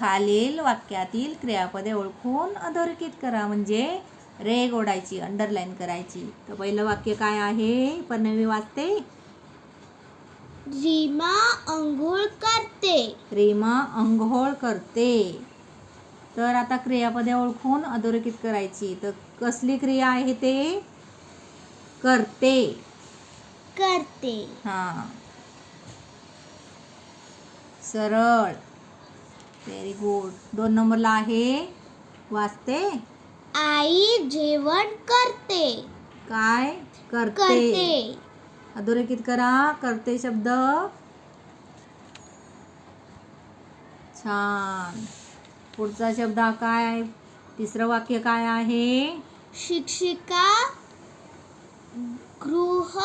खालील वाक्यातील क्रियापदे ओळखून अधोरेखित करा. म्हणजे रेग ओढायची अंडरलाईन करायची. तर पहिलं वाक्य काय आहे? पन्नवी वाचते. रीमा अंघोळ करते. रीमा अंघोळ करते. तर आता क्रियापदे ओळखून अधोरेखित करायची. तर कसली क्रिया आहे ते? करते. करते. हां. सरळ. व्हेरी गुड दोन नंबरला आहे. वाचते? आई जेवण करते. काय? करते. करते. अधोरेखित करा. करते शब्द. छान. पुढचा शब्द काय आहे? तिसरं वाक्य काय आहे? शिक्षिका गृह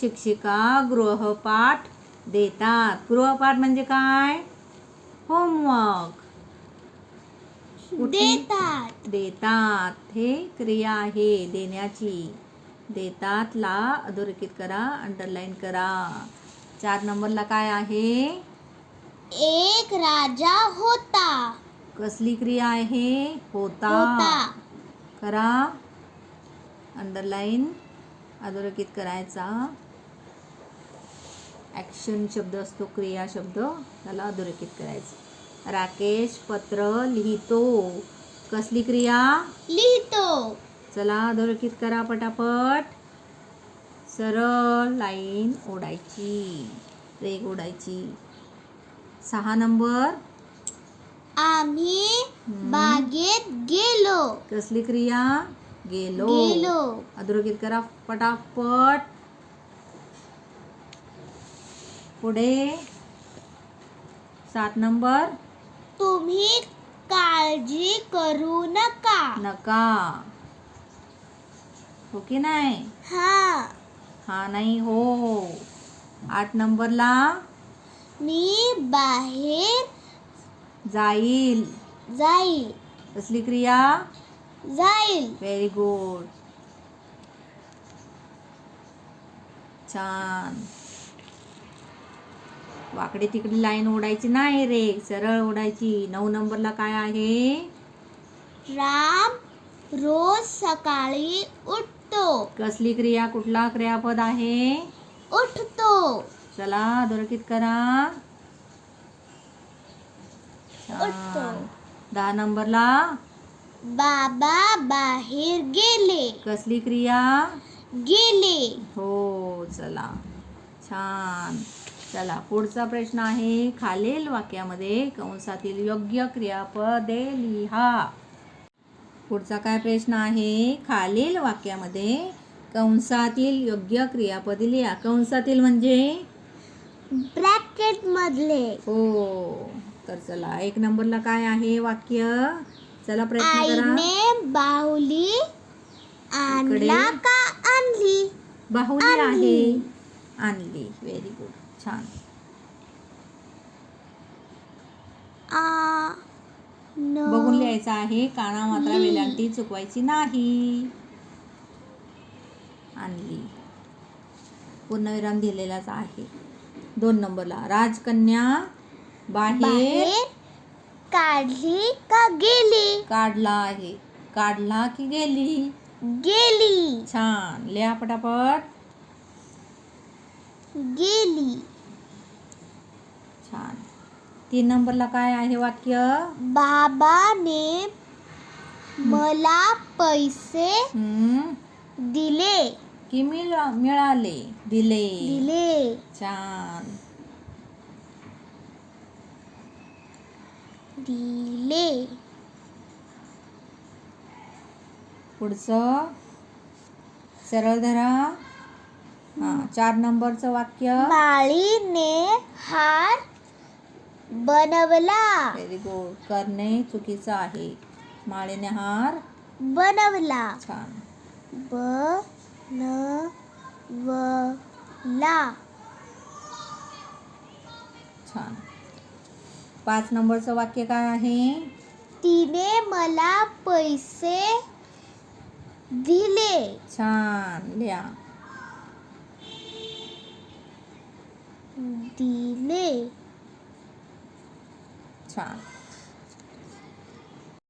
शिक्षिका गृहपाठ देतात. गृहपाठ म्हणजे काय? होमवर्क? देतात. देतात. हे क्रिया आहे. देण्याची. देतात ला अधोरेखित करा अंडरलाईन करा. चार नंबरला काय आहे? एक राजा होता. कसली क्रिया आहे? होता. होता. करा. अंडरलाईन अधोरेखित करायचा. ॲक्शन शब्द असतो क्रिया शब्द. त्याला अधोरेखित करायचं. राकेश पत्र लिहितो. कसली क्रिया? लिहितो. चला अधोरेखित करा पटापट. सरळ लाईन ओढायची. रेग ओढायची. सहा नंबर. आम्ही. बागेत गेलो. कसली क्रिया? गेलो. गेलो. अधोरेखित करा पटापट. पुढे. सात नंबर. तुम्ही काळजी करू नका. नका. हो की नाही? हा. हा नाही हो हो. आठ नंबरला मी बाहेर जाईल. जाईल. कसली क्रिया? जाईल. व्हेरी गुड छान. वाकडे तिकडे लाईन ओढायची नाही रे सरळ ओढायची. नऊ नंबरला काय आहे? राम रोज सकाळी उठतो. कसली क्रिया कुठला क्रियापद आहे? उठतो. चला अधोरेखित करा. उठतो. दहा नंबरला. बाबा बाहेर गेले. कसली क्रिया? गेले. हो चला. छान. चला पुढचा प्रश्न आहे. खालील वाक्यामध्ये कंसातील योग्य क्रियापदे लिहा. पुढचा काय प्रश्न आहे? खालील वाक्यामध्ये कंसातील योग्य क्रियापदे लिहा. कंसातील म्हणजे? ब्रॅकेट मधले हो तर चला एक नंबरला काय आहे वाक्य? चला प्रयत्न करा. बाहुली आणला इकडे. का आणली? बाहुली आहे. आणली. व्हेरी गुड छान. आ बघून लिहायचं आहे काना मात्रा. वेलांटी चुकवायची नाही. आणली. पूर्णविराम दिलेलाच आहे. दोन नंबरला राजकन्या बाहेर काढली का गेली? काढला आहे. काढला की गेली? गेली. छान. लिहा पटापट. गेली. छान. तीन नंबरला काय आहे वाक्य? बाबाने मला पैसे हम्म, दिले. की मिळा मिळाले? दिले. दिले. छान. दिले. पुढचं सरळ धरा. हां चार नंबरचं वाक्य. माळीने हार बनवला. व्हेरी गुड करणे चुकीचं आहे. माळेने हार बनवला. छान. बनवला. छान. पाच नंबरचं वाक्य काय आहे? तिने मला पैसे दिले. छान. लिहा. दिले छान